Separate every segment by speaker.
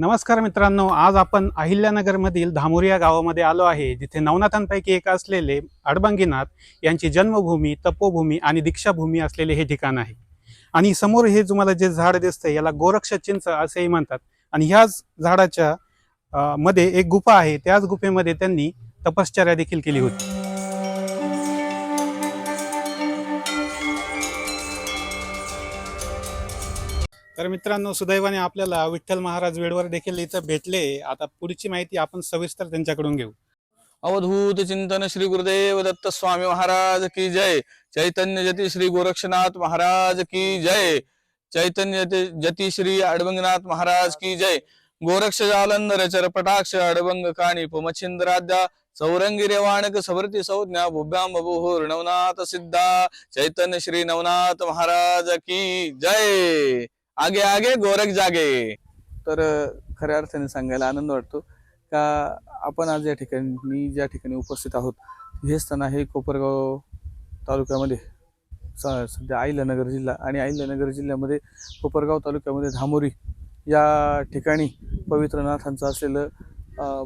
Speaker 1: नमस्कार मित्रांनो आज आपण अहिल्यानगरमधील धामोरी या गावामध्ये आलो आहे जिथे नवनाथांपैकी एक असलेले अडबंगीनाथ यांची जन्मभूमी तपोभूमी आणि दीक्षाभूमी असलेले हे ठिकाण आहे. आणि समोर हे तुम्हाला जे झाड दिसतंय याला गोरक्ष चिंच असेही म्हणतात. आणि ह्याच झाडाच्या मध्ये एक गुफा आहे त्याच गुफेमध्ये त्यांनी तपश्चर्या देखील केली होती. तर मित्रांनो सुदैवाने आपल्याला विठ्ठल महाराज वेळवर देखील इथं भेटले. आता पुढची माहिती आपण सविस्तर त्यांच्याकडून घेऊ.
Speaker 2: अवधूत चिंतन श्री गुरुदेव दत्त स्वामी महाराज की जय. चैतन्य जती श्री गोरक्षनाथ महाराज की जय. चैतन्य जती श्री अडबंगनाथ महाराज की जय. गोरक्ष जालंधर चरपटाक्ष अडबंग काणी पुमछिंद्राद्या चौरंगी रेवाणक सवरती संज्ञा भुभ्याम बभूर नवनाथ सिद्धा. चैतन्य श्री नवनाथ महाराज की जय. आगे आगे गोरख जागे. तर खऱ्या अर्थाने सांगायला आनंद वाटतो. का आपण आज या ठिकाणी मी ज्या ठिकाणी उपस्थित आहोत हे स्थान आहे कोपरगाव तालुक्यामध्ये. स- सध्या अहिल्यानगर जिल्हा आणि अहिल्यानगर जिल्ह्यामध्ये कोपरगाव तालुक्यामध्ये धामोरी या ठिकाणी पवित्र नाथांचं असलेलं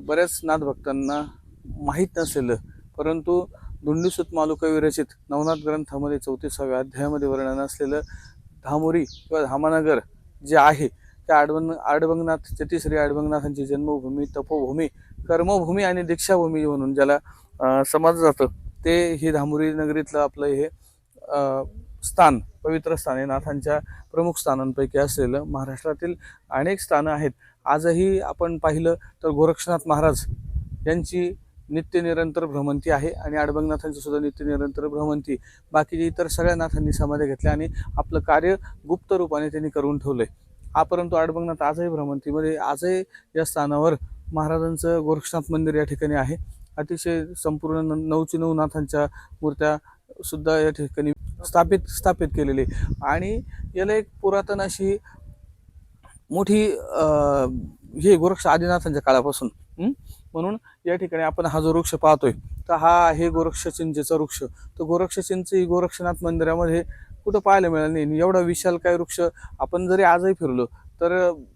Speaker 2: बऱ्याच नाथभक्तांना माहीत नसलेलं परंतु दुंडीसूत मालुका विरचित नवनाथ ग्रंथामध्ये चौतीसाव्या अध्यायामध्ये वर्णन असलेलं धामोरी किंवा धामानगर जे आहे त्या आडवंग आडबंगनाथ चतीश्री आडबंगनाथांची जन्मभूमी तपोभूमी कर्मभूमी आणि दीक्षाभूमी म्हणून ज्याला समजलं जातं ते हे धामोरी नगरीतलं आपलं हे स्थान पवित्र स्थान आहे नाथांच्या प्रमुख स्थानांपैकी असलेलं महाराष्ट्रातील अनेक स्थानं आहेत. आजही आपण पाहिलं तर गोरक्षनाथ महाराज यांची नित्य निरंतर भ्रमंती आहे आणि आडबंगनाथांची सुद्धा नित्य निरंतर भ्रमंती. बाकीचे इतर सगळ्या नाथांनी समाधी घेतल्या आणि आपलं कार्य गुप्त रूपाने त्यांनी करून ठेवलंय. हा परंतु आडबंगनाथ आजही भ्रमंतीमध्ये आजही या स्थानावर महाराजांचं गोरक्षनाथ मंदिर या ठिकाणी आहे. अतिशय संपूर्ण न- नऊची नऊ नाथांच्या मूर्त्या सुद्धा या ठिकाणी स्थापित स्थापित केलेली आणि याला एक पुरातन अशी मोठी हे गोरक्ष आदिनाथांच्या काळापासून म्हणून या ठिकाणी आपण हा जो वृक्ष पाहतोय तर हा आहे गोरक्ष चिंचेचा वृक्ष. तर गोरक्ष चिंच ही गोरक्षनाथ मंदिरामध्ये कुठं पाहायला मिळालं नाही. आणि एवढा विशाल काय वृक्ष आपण जरी आजही फिरलो तर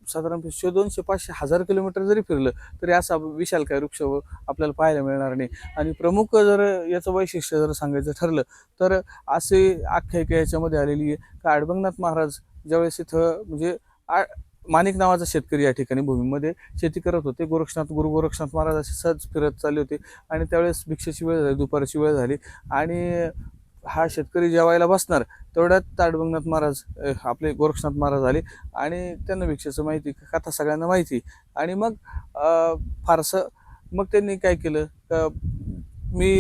Speaker 2: साधारण शे दोनशे पाचशे हजार किलोमीटर जरी फिरलं तरी असा विशाल काय वृक्ष आपल्याला पाहायला मिळणार नाही. आणि प्रमुख जर याचं वैशिष्ट्य जर सांगायचं ठरलं तर असे आख्यायिका याच्यामध्ये आलेली आहे. का अडबंगनाथ महाराज ज्यावेळेस इथं म्हणजे आ माणिक नावाचा शेतकरी या ठिकाणी भूमीमध्ये शेती करत होते. गोरक्षनाथ गुरु गोरक्षनाथ महाराज असे सहज फिरत चालले होते. आणि त्यावेळेस भिक्षेची वेळ झाली दुपारची वेळ झाली. आणि हा शेतकरी जेवायला बसणार तेवढ्यात ताडबंगनाथ महाराज आपले गोरक्षनाथ महाराज आले. आणि त्यांना भिक्षेचं माहिती कथा सगळ्यांना माहिती. आणि मग फारसं मग त्यांनी काय केलं? मी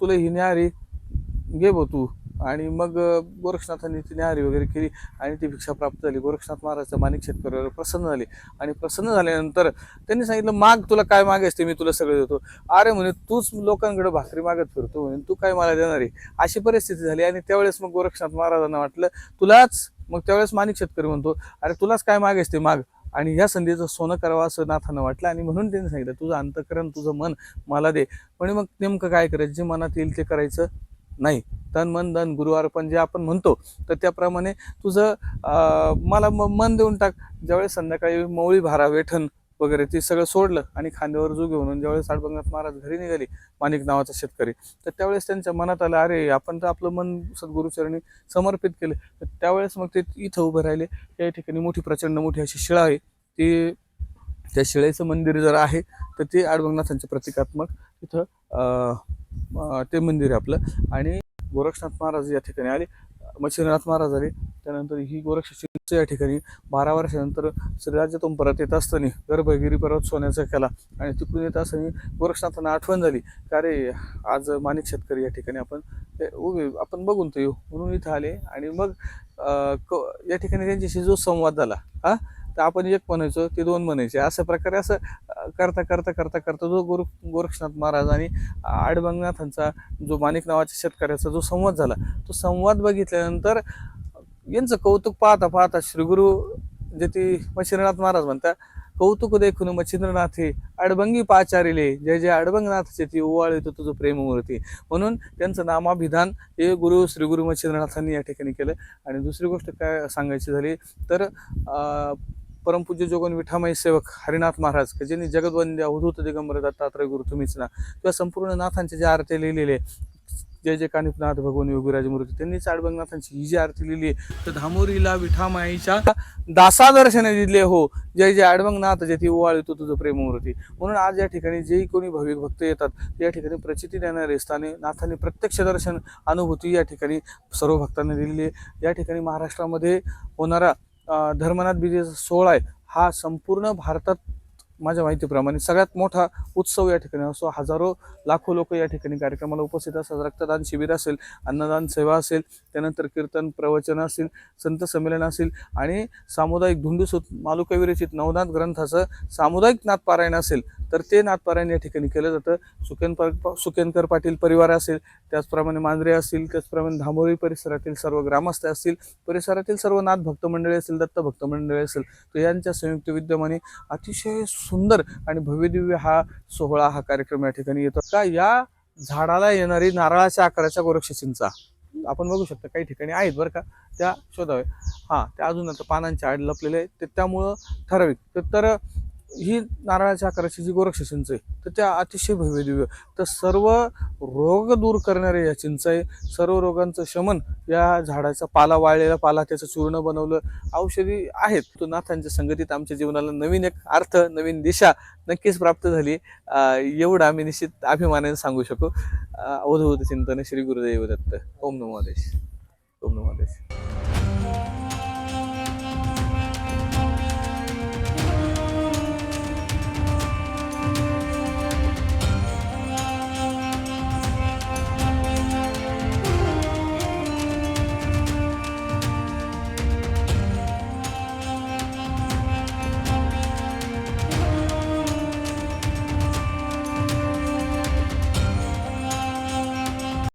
Speaker 2: तुला ही न्यारी घे बो तू. आणि मग गोरक्षनाथांनी ती न्याहारी वगैरे केली आणि ती भिक्षा प्राप्त झाली. गोरक्षनाथ महाराजच्या माणिक शेतकऱ्यावर प्रसन्न झाले. आणि प्रसन्न झाल्यानंतर त्यांनी सांगितलं माग तुला काय मागे ते मी तुला सगळं देतो. अरे म्हणे तूच लोकांकडे भाकरी मागत फिरतो म्हणे तू काय मला देणार आहे? अशी परिस्थिती झाली आणि त्यावेळेस मग गोरक्षनाथ महाराजांना वाटलं तुलाच मग त्यावेळेस माणिक शेतकरी म्हणतो अरे तुलाच काय मागायचं ते माग. आणि ह्या संधीचं सोनं करावं असं नाथानं वाटलं आणि म्हणून त्यांनी सांगितलं तुझं अंतकरण तुझं मन मला दे. पण मग नेमकं काय करायचं? जे मनात येईल ते करायचं. नाही. तन मन धन गुरुवार पण जे आपण म्हणतो तर त्याप्रमाणे तुझं मला म- मन देऊन टाक. ज्यावेळेस संध्याकाळी मौळी भारा वेठण वगैरे ते सगळं सोडलं आणि खांद्यावर जो घेऊन ज्यावेळेस साडबंगात महाराज घरी निघाले माणिक नावाचा शेतकरी तर त्यावेळेस त्यांच्या मनात आलं अरे आपण तर आपलं मन सद्गुरुचरणी समर्पित केलं. तर त्यावेळेस मग ते इथं उभे राहिले. या ठिकाणी मोठी प्रचंड मोठी अशी शिळा आहे. ती त्या शिळेचं मंदिर जर आहे तर ते आडबंगनाथांचे प्रतिकात्मक तिथं ते मंदिर आहे आपलं. आणि गोरक्षनाथ महाराज या ठिकाणी आले. मच्छिंद्रनाथ महाराज आले. त्यानंतर ही गोरक्ष या ठिकाणी बारा वर्षानंतर श्रीराज्यातून परत येत असताना गर्भगिरी पर्वत सोन्याचा केला आणि तिकडून येत असताना गोरक्षनाथांना आठवण झाली. का रे आज माणिक शेतकरी या ठिकाणी आपण ते उभे आपण बघून तर येऊ. म्हणून इथं आले आणि मग क- या ठिकाणी त्यांच्याशी जो संवाद झाला हा तर आपण एक म्हणायचो ते दोन म्हणायचे. अशा प्रकारे असं करता करता करता करता जो गोर गोरक्षनाथ महाराज आणि आडबंगनाथांचा जो माणिक नावाच्या शेतकऱ्याचा जो संवाद झाला तो संवाद बघितल्यानंतर यांचं कौतुक पाहता पाहता श्रीगुरु जे ती मच्छिंद्रनाथ महाराज म्हणतात कौतुक देखून मच्छिंद्रनाथे अडबंगी पाचारिले जय जय अडबंगनाथचे ती ओवाळीतो तुझं प्रेममूर्ती. म्हणून त्यांचं नामाभिधान हे गुरु श्री गुरु मच्छिंद्रनाथांनी या ठिकाणी केलं. आणि दुसरी गोष्ट काय सांगायची झाली तर परमपूज्य जोगन विठामाई सेवक हरिनाथ महाराज की ज्यांनी जगदवंद्य अवधूत दिगंबर दत्तात्रय गुरु तुम्हीच ना किंवा संपूर्ण नाथांचे जे आरती लिहिलेले जय जय कानिपनाथ भगवान योगीराज मूर्ती त्यांनीच आडबंगनाथांची ही जी आरती लिहिली आहे तर धामोरीला विठामाईच्या दासा दर्शने दिले हो जय जय आडबंगनाथ जे ती ओवाळ येतो तुझं प्रेममूर्ती म्हणून आज या ठिकाणी जेही कोणी भाविक भक्त येतात या ठिकाणी प्रचिती देणारे स्थाने नाथांनी प्रत्यक्ष दर्शन अनुभूती या ठिकाणी सर्व भक्तांना दिलेली आहे. या ठिकाणी महाराष्ट्रामध्ये होणारा धर्मनाथ विजयचा सोहळा आहे हा संपूर्ण भारतात माझ्या माहितीप्रमाणे सगळ्यात मोठा उत्सव या ठिकाणी असो हजारो लाखो लोक या ठिकाणी कार्यक्रमाला उपस्थित असतात. रक्तदान शिबिर असेल अन्नदान सेवा असेल त्यानंतर कीर्तन प्रवचन असेल संत संमेलन असेल आणि सामुदायिक धुंडूसूत मालुका विरचित नवनाथ ग्रंथाचं सामुदायिक नाथपारायण असेल. तर ते नातपारायण या ठिकाणी केलं जातं. सुकेनपर सुकेनकर पाटील परिवार असेल त्याचप्रमाणे मांजरे असतील त्याचप्रमाणे धामोरी परिसरातील सर्व ग्रामस्थ असतील परिसरातील सर्व नाथ भक्त मंडळी असतील दत्त भक्त मंडळी असेल तर यांच्या संयुक्त विद्यमाने अतिशय सुंदर आणि भव्यदिव्य हा सोहळा हा कार्यक्रम या ठिकाणी येतो. का या झाडाला येणारी नारळाच्या आकाराच्या गोरक्ष चिंचा आपण बघू शकता काही ठिकाणी आहेत बरं का त्या शोधावे हां त्या अजून आता पानांच्या आड लपलेले आहेत. ते त्यामुळं ठराविक. तर ही नारळाच्या आकाराची जी गोरक्ष चिंच आहे तर त्या अतिशय भव्य दिव्य. तर सर्व रोग दूर करणारे या चिंच आहे. सर्व रोगांचं शमन या झाडाचा पाला वाळलेला पाला त्याचं चूर्ण बनवलं औषधी आहेत. तो नाथांच्या संगतीत आमच्या जीवनाला नवीन एक अर्थ नवीन दिशा नक्कीच प्राप्त झाली. एवढं आम्ही निश्चित अभिमानाने सांगू शकू. अं, अवधूत चिंतन श्री गुरुदेव दत्त. ओम नमो ओम नमो